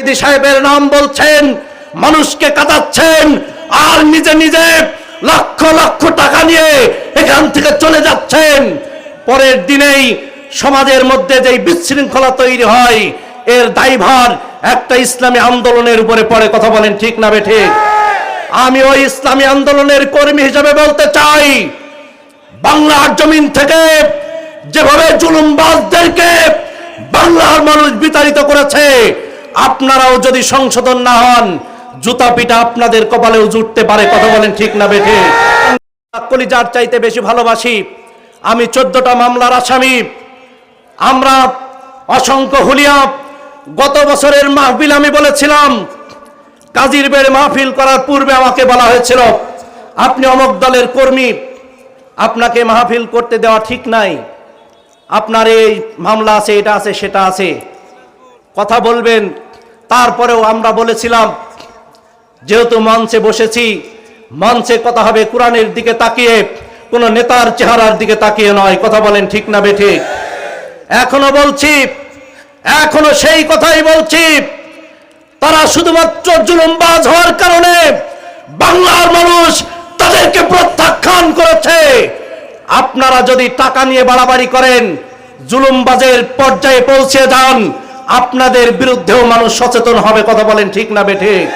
ইদি সাহেবের নাম বলছেন, মানুষকে কাটাচ্ছেন আর নিজে নিজে লক্ষ লক্ষ টাকা নিয়ে এখান থেকে চলে যাচ্ছেন। পরের দিনেই সমাজের মধ্যে যেই বিশৃঙ্খলা তৈরি হয়, এর দায়ভার একটা ইসলামী আন্দোলনের উপরে পড়ে, কথা বলেন ঠিক না বে ঠিক? আমি ওই ইসলামী আন্দোলনের কর্মী হিসেবে বলতে চাই, বাংলার জমিন থেকে যেভাবে জুলুমবাজদেরকে বাংলার মানুষ বিতাড়িত করেছে আপনারাও যদি সংশোধন না হন, জুতা পিটা আপনাদের কপালেও জুটতে পারে, কথা বলেন ঠিক না বেঠে? কলিজার চাইতে বেশি ভালোবাসি, আমি চোদ্দটা মামলার আসামি। আমরা অসংখ্য হুলিয়া, গত বছরের মাহফিল আমি বলেছিলাম, কাজীর বেড়ে মাহফিল করার পূর্বে আমাকে বলা হয়েছিল, আপনি অমক দলের কর্মী, আপনাকে মাহফিল করতে দেওয়া ঠিক নাই, আপনার এই মামলা আছে, এটা আছে, সেটা আছে। কথা বলবেন তারপরেও আমরা বলেছিলাম, যেহেতু মঞ্চে বসেছি, মঞ্চে কথা হবে কোরআনের দিকে তাকিয়ে, কোন নেতার চেহারার দিকে তাকিয়ে নয়, কথা বলেন ঠিক না বেঠে? এখনও বলছি, এখনও সেই কথাই বলছি, তারা শুধুমাত্র জুলুমবাজ হওয়ার কারণে বাংলার মানুষ তাদেরকে প্রত্যাখ্যান করেছে। আপনারা যদি টাকা নিয়ে বাড়াবাড়ি করেন, জুলুমবাজের পর্যায়ে পৌঁছে যান আপনাদের বিরুদ্ধেও মানুষ সচেতন হবে কথা বলেন ঠিক না বেঠিক